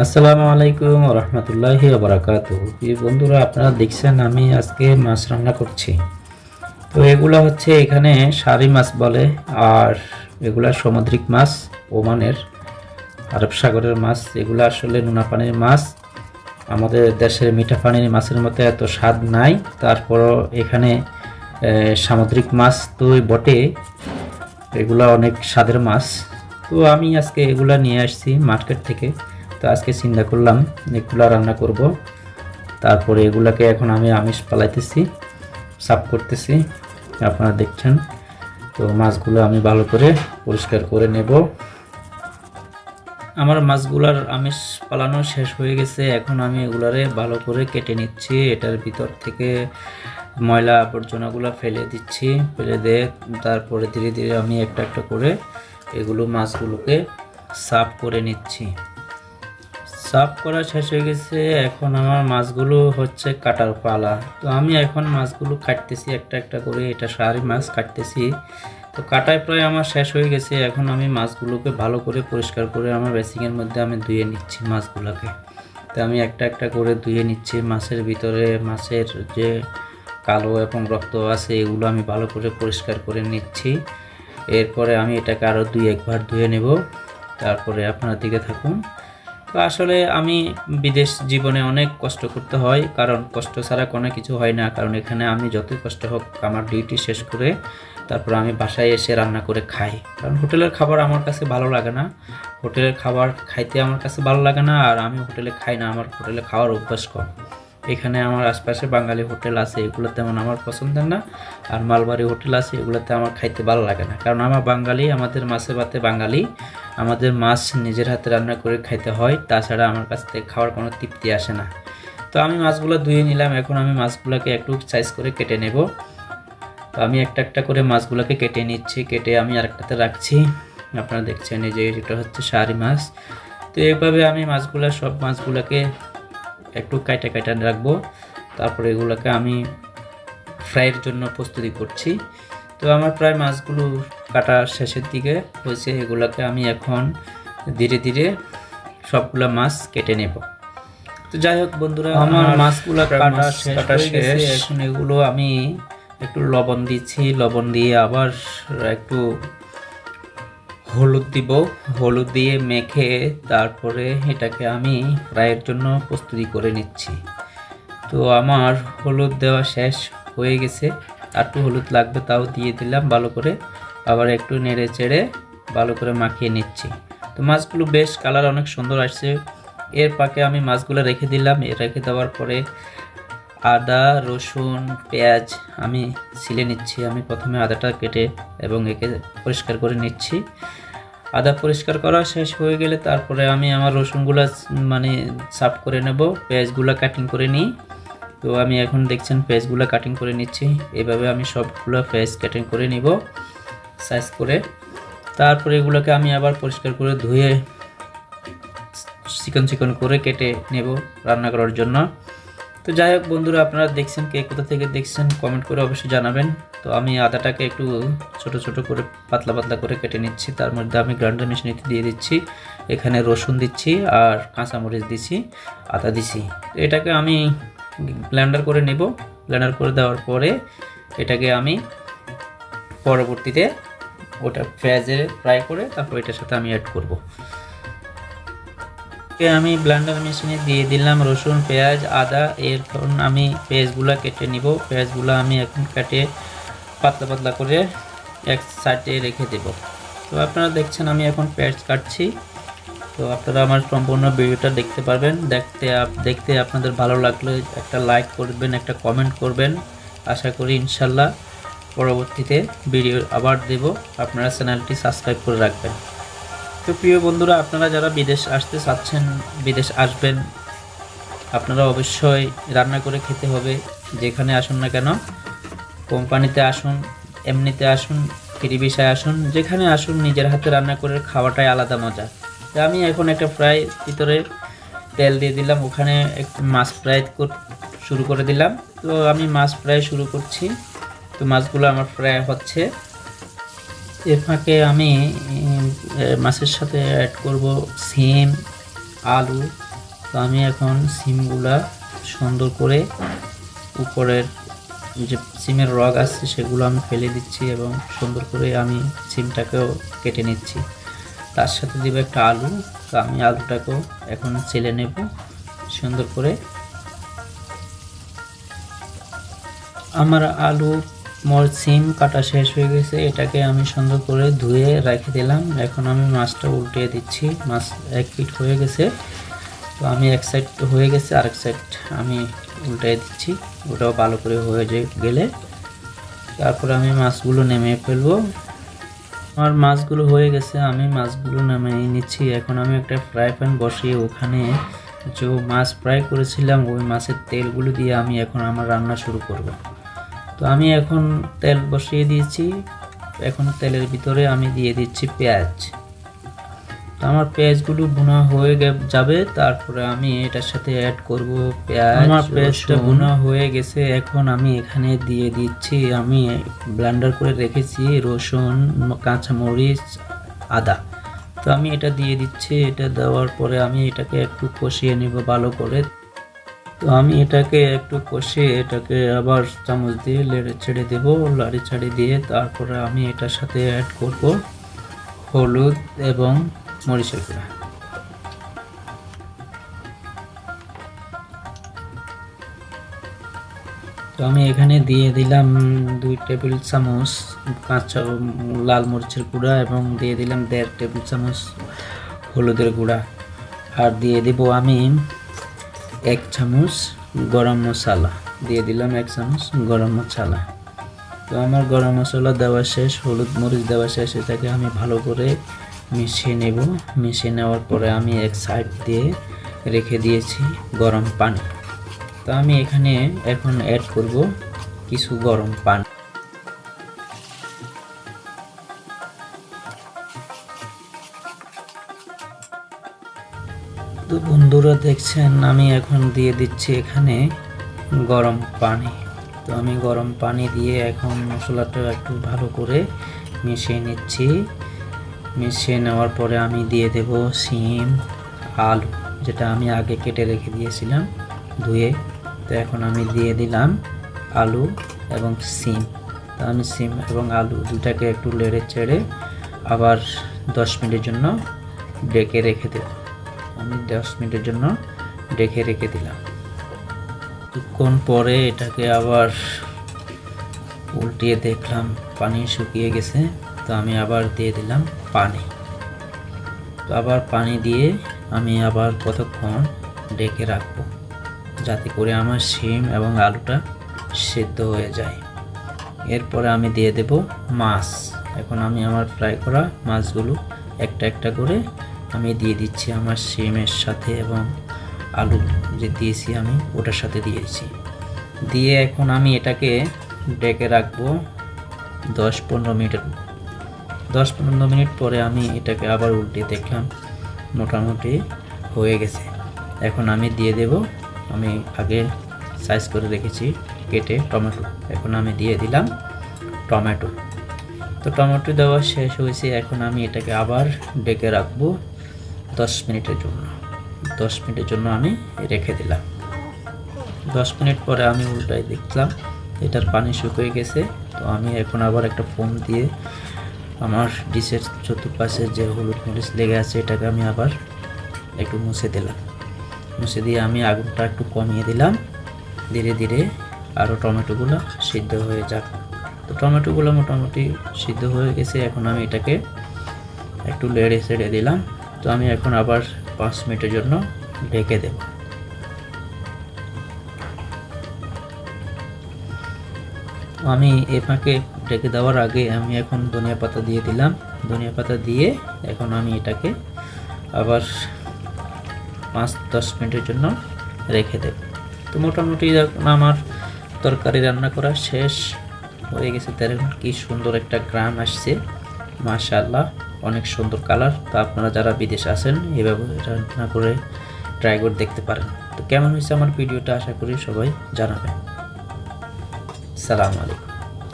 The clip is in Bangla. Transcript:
আসসালামু আলাইকুম রহমতুল্লাহি বারাকাত এই বন্ধুরা, আপনারা দেখছেন আমি আজকে মাছ রান্না করছি। তো এগুলো হচ্ছে এখানে সারি মাছ বলে, আর এগুলা সামুদ্রিক মাছ, ওমানের আরব সাগরের মাছ। এগুলো আসলে নোনা পানির মাছ। আমাদের দেশের মিঠা পানির মাছের মতো এত স্বাদ নাই। তারপরও এখানে সামুদ্রিক মাছ তো বটে। এগুলা অনেক স্বাদের মাছ। তো আমি আজকে এগুলা নিয়ে আসছি মার্কেট থেকে। তো আজকে চিন্তা করলাম এগুলা রান্না করব। তারপরে এগুলাকে এখন আমি আমিষ পালাইতেছি, সাফ করতেছি, আপনারা দেখছেন। তো মাছগুলো আমি ভালো করে পরিষ্কার করে নেব। আমার মাছগুলার আমিষ পালানো শেষ হয়ে গেছে। এখন আমি এগুলারে ভালো করে কেটে নিচ্ছি। এটার ভিতর থেকে ময়লা আবর্জনাগুলো ফেলে দিচ্ছি, ফেলে দিয়ে তারপরে ধীরে ধীরে আমি একটা একটা করে এগুলো মাছগুলোকে সাফ করে নিচ্ছি। সাফ করা শেষ হয়ে গেছে। এখন আমার মাছগুলো হচ্ছে কাটার পালা। তো আমি এখন মাছগুলো কাটতেছি একটা একটা করে। এটা সারি মাছ কাটতেছি। তো কাটায় প্রায় আমার শেষ হয়ে গেছে। এখন আমি মাছগুলোকে ভালো করে পরিষ্কার করে আমার বেসিংয়ের মধ্যে আমি ধুয়ে নিচ্ছি মাছগুলোকে। তো আমি একটা একটা করে ধুয়ে নিচ্ছি। মাছের ভিতরে মাছের যে কালো এবং রক্ত আছে, এগুলো আমি ভালো করে পরিষ্কার করে নিচ্ছি। এরপরে আমি এটাকে আরও দুই, একবার ধুয়ে নেব। তারপরে আপনার দিকে থাকুন। তো আসলে আমি বিদেশ জীবনে অনেক কষ্ট করতে হয়, কারণ কষ্ট ছাড়া কোনো কিছু হয় না। কারণ এখানে আমি যতই কষ্ট হোক, আমার ডিউটি শেষ করে তারপর আমি বাসায় এসে রান্না করে খাই। কারণ হোটেলের খাবার আমার কাছে ভালো লাগে না। হোটেলের খাবার খাইতে আমার কাছে ভালো লাগে না, আর আমি হোটেলে খাই না। আমার হোটেলে খাওয়ার অভ্যাস কম। এখানে আমার আশপাশে বাঙালি হোটেল আছে এগুলো তেমন আমার পছন্দের না। আর মালবাড়ি হোটেল আছে, এগুলোতে আমার খাইতে ভালো লাগে না। কারণ আমার বাঙালি, আমাদের মাছে ভাতে বাঙালি। আমাদের মাছ নিজের হাতে রান্না করে খাইতে হয়, তাছাড়া আমার কাছ থেকে খাওয়ার কোনো তৃপ্তি আসে না। তো আমি মাছগুলো ধুয়ে নিলাম, এখন আমি মাছগুলোকে একটু সাইজ করে কেটে নেব। তো আমি একটা একটা করে মাছগুলোকে কেটে নিচ্ছি, কেটে আমি আরেকটাতে রাখছি। আপনারা দেখছেন এই যে এটা হচ্ছে শাড়ি মাছ। তো এইভাবে আমি মাছগুলো, সব মাছগুলোকে একটু কাইটা কাইটা রাখব। তারপরে এগুলোকে আমি ফ্রাইয়ের জন্য প্রস্তুতি করছি। তো আমার প্রায় মাছগুলো কাটা শেষের দিকে হয়েছে। এগুলোকে আমি এখন ধীরে ধীরে সবগুলো মাছ কেটে নেব। তো যাই হোক বন্ধুরা আমার মাছগুলো কাটা কাটা শেষ। এখন এগুলো আমি একটু লবণ দিচ্ছি। লবণ দিয়ে আবার একটু হলুদ দিব, হলুদ দিয়ে মেখে তারপরে এটাকে আমি ফ্রাইয়ের জন্য প্রস্তুতি করে নিচ্ছি। তো আমার হলুদ দেওয়া শেষ হয়ে গেছে। একটু হলুদ লাগবে তাও দিয়ে দিলাম ভালো করে। আবার একটু নেড়ে চেড়ে ভালো করে মাখিয়ে নিচ্ছি। তো মাছগুলো বেশ কালার অনেক সুন্দর আসছে। এর পাকে আমি মাছগুলো রেখে দিলাম। এ রেখে দেওয়ার পরে আদা, রসুন, পেঁয়াজ আমি ছিলে নিচ্ছি। আমি প্রথমে আদাটা কেটে এবং একে পরিষ্কার করে নিচ্ছি। আদা পরিষ্কার করা শেষ হয়ে গেলে তারপরে আমি আমার রসুনগুলো মানে সাফ করে নেব। পেঁয়াজগুলো কাটিং করে নিই। তো আমি এখন দেখছেন পেঁয়াজগুলো কাটিং করে নিচ্ছি। এইভাবে আমি সবগুলো পেঁয়াজ কাটিং করে নিব সাইজ করে। তারপরে এগুলোকে আমি আবার পরিষ্কার করে ধুয়ে, চিকন চিকন করে কেটে নেব রান্না করার জন্য। তো যাই হোক বন্ধুরা, আপনারা দেখছেন কে কোথা থেকে দেখছেন কমেন্ট করে অবশ্যই জানাবেন। তো আমি আদাটাকে একটু ছোট ছোট করে, পাতলা পাতলা করে কেটে নিচ্ছি। তার মধ্যে আমি গ্রাইন্ডার মেশিনেতে দিয়ে দিচ্ছি। এখানে রসুন দিচ্ছি আর কাঁচামরিচ দিচ্ছি, আদা দিচ্ছি। তো এটাকে আমি ব্লেন্ডার করে নেব। ব্লেন্ডার করে দেওয়ার পরে এটাকে আমি পরবর্তীতে ওটা পেঁয়াজে ফ্রাই করে তারপর এটার সাথে আমি অ্যাড করব। কে আমি ব্লেন্ডার মেশিনে দিয়ে দিলাম, রসুন, পেঁয়াজ, আদা, এরপর আমি পেঁয়াজগুলো কেটে নিব। পেঁয়াজগুলো আমি এখন কেটে পাতলা পাতলা করে এক সাইডে রেখে দেব। তো আপনারা দেখছেন আমি এখন পেঁয়াজ কাটছি। তো আপনারা আমার সম্পূর্ণ ভিডিওটা দেখতে পারবেন। দেখতে দেখতে আপনাদের ভালো লাগলে একটা লাইক করবেন, একটা কমেন্ট করবেন। আশা করি ইনশাল্লাহ পরবর্তীতে ভিডিও আবার দেব। আপনারা চ্যানেলটি সাবস্ক্রাইব করে রাখবেন। তো প্রিয় বন্ধুরা, আপনারা যারা বিদেশ আসতে চাচ্ছেন, বিদেশ আসবেন, আপনারা অবশ্যই রান্না করে খেতে হবে, যেখানে আসুন না কেন। কোম্পানিতে আসুন, এমনিতে আসুন, ফ্রি আসুন, যেখানে আসুন, নিজের হাতে রান্না করে খাওয়াটাই আলাদা মজা। তো আমি এখন একটা ফ্রাই ভিতরে তেল দিয়ে দিলাম, ওখানে একটু মাছ ফ্রাই শুরু করে দিলাম। তো আমি মাছ ফ্রাই শুরু করছি, তো মাছগুলো আমার ফ্রাই হচ্ছে। এর ফাঁকে আমি মাছের সাথে অ্যাড করব সিম, আলু। তো আমি এখন সিমগুলা সুন্দর করে উপরের যে সিমের রগ আছে সেগুলো আমি ফেলে দিচ্ছি এবং সুন্দর করে আমি সিমটাকেও কেটে নিচ্ছি। তার সাথে দিব একটা আলু। তো আমি আলুটাকেও এখন ছেলে নেব সুন্দর করে। আমার আলু মোর সিম কাটা শেষ হয়ে গেছে, এটাকে আমি সুন্দর করে ধুয়ে রেখে দিলাম। এখন আমি মাছটা উল্টে দিচ্ছি, মাছ এক ফিট হয়ে গেছে। তো আমি এক সাইড হয়ে গেছে, আরেক সাইড আমি উল্টে দিচ্ছি, ওটাও ভালো করে হয়ে গেলে। তারপরে আমি মাছগুলো নেমে ফেলব। আমার মাছগুলো হয়ে গেছে, আমি মাছগুলো নামিয়ে নিচ্ছি। এখন আমি একটা ফ্রাই প্যান বসিয়ে ওখানে যে মাছ ফ্রাই করেছিলাম, ওই মাছের তেলগুলো দিয়ে আমি এখন আমার রান্না শুরু করব। তো আমি এখন তেল বসিয়ে দিয়েছি। এখন তেলের ভিতরে আমি দিয়ে দিচ্ছি পেঁয়াজ। তো আমার পেঁয়াজগুলো বোনা হয়ে গে- যাবে। তারপরে আমি এটার সাথে অ্যাড করব পেঁয়াজ আমার পেঁয়াজটা বোনা হয়ে গেছে। এখন আমি এখানে দিয়ে দিচ্ছি আমি ব্লেন্ডার করে রেখেছি রসুন কাঁচামরিচ আদা। তো আমি এটা দিয়ে দিচ্ছি। এটা দেওয়ার পরে আমি এটাকে একটু কষিয়ে নিব ভালো করে। তো আমি এটাকে একটু কষে এটাকে আবার চামচ দিয়ে লেড়ে ছেড়ে দেবো, লাড়ি ছাড়ি দিয়ে। তারপরে আমি এটার সাথে অ্যাড করব হলুদ এবং মরিচের গুঁড়া। তো আমি এখানে দিয়ে দিলাম দুই টেবিল চামচ কাঁচা লাল মরিচের গুঁড়া এবং দিয়ে দিলাম দেড় টেবিল চামচ হলুদের গুঁড়া। আর দিয়ে দেব আমি এক চামচ গরম মশলা। দিয়ে দিলাম এক চামচ গরম মশলা। তো আমার গরম মশলা দেওয়া শেষ, হলুদ মরিচ দেওয়া শেষ, এটাকে আমি ভালো করে মিশিয়ে নেব। মিশিয়ে নেওয়ার পরে আমি এক সাইড দিয়ে রেখে দিয়েছি গরম পানি। তো আমি এখানে এখন অ্যাড করব কিছু গরম পানি। তো বন্ধুরা দেখছেন, আমি এখন দিয়ে দিচ্ছি এখানে গরম পানি। তো আমি গরম পানি দিয়ে এখন মশলাটা একটু ভালো করে মিশিয়ে নিচ্ছি। মিশিয়ে নেওয়ার পরে আমি দিয়ে দেব সিম আলু, যেটা আমি আগে কেটে রেখে দিয়েছিলাম ধুয়ে। তো এখন আমি দিয়ে দিলাম আলু এবং সিম তো আমি সিম এবং আলু দুটাকে একটু লেড়ে চেড়ে আবার দশ মিনিটের জন্য ডেকে রেখে দেব। আমি দশ মিনিটের জন্য ডেকে রেখে দিলাম। কিছুক্ষণ পরে এটাকে আবার উল্টিয়ে দেখলাম পানি শুকিয়ে গেছে, তো আমি আবার দিয়ে দিলাম পানি। তো আবার পানি দিয়ে আমি আবার কতক্ষণ ডেকে রাখব, যাতে করে আমার শিম এবং আলুটা সেদ্ধ হয়ে যায়। এরপরে আমি দিয়ে দেব মাছ। এখন আমি আমার ফ্রাই করা মাছগুলো একটা একটা করে আমি দিয়ে দিচ্ছি আমার শিমের সাথে এবং আলু যে দিয়েছি আমি, ওটার সাথে দিয়েছি দিয়ে এখন আমি এটাকে ডেকে রাখব দশ পনেরো মিনিটের দশ পনেরো মিনিট পরে আমি এটাকে আবার উল্টে দেখলাম মোটামুটি হয়ে গেছে। এখন আমি দিয়ে দেব, আমি আগে সাইজ করে রেখেছি কেটে টমেটো। এখন আমি দিয়ে দিলাম টমেটো। তো টমেটো দেওয়া শেষ হয়েছে, এখন আমি এটাকে আবার ডেকে রাখব দশ মিনিটের জন্য। দশ মিনিটের জন্য আমি রেখে দিলাম। দশ মিনিট পরে আমি উল্টাই দেখলাম, এটার পানি শুকিয়ে গেছে। তো আমি এখন আবার একটা ফোম দিয়ে আমার ডিশের চতুর্পাশে যে হলুদ মরিচ লেগে আছে, এটাকে আমি আবার একটু মুছে দিলাম। মুছে দিয়ে আমি আগুনটা একটু কমিয়ে দিলাম। ধীরে ধীরে আরও টমেটোগুলো সিদ্ধ হয়ে যাক। তো টমেটোগুলো মোটামুটি সিদ্ধ হয়ে গেছে। এখন আমি এটাকে একটু লেড়ে ছেড়ে দিলাম। তো আমি এখন আবার পাঁচ মিনিটের জন্য ঢেকে দেব। আমি এ ফাঁকে ঢেকে দেওয়ার আগে আমি এখন ধনিয়া পাতা দিয়ে দিলাম। ধনিয়া পাতা দিয়ে এখন আমি এটাকে আবার পাঁচ দশ মিনিটের জন্য রেখে দেব। তো মোটামুটি আমার তরকারি রান্না করা শেষ। হয়ে গেছে। দেখুন কি সুন্দর একটা গ্রাম আসছে। মাশাআল্লাহ। অনেক সুন্দর কালার। তো আপনারা যারা বিদেশে আছেন এভাবে রান্না করে ট্রাই করে দেখতে পারেন। তো কেমন হয়েছে আমার ভিডিওটা? আশা করি সবাই জানাবেন। সালাম আলাইকুম।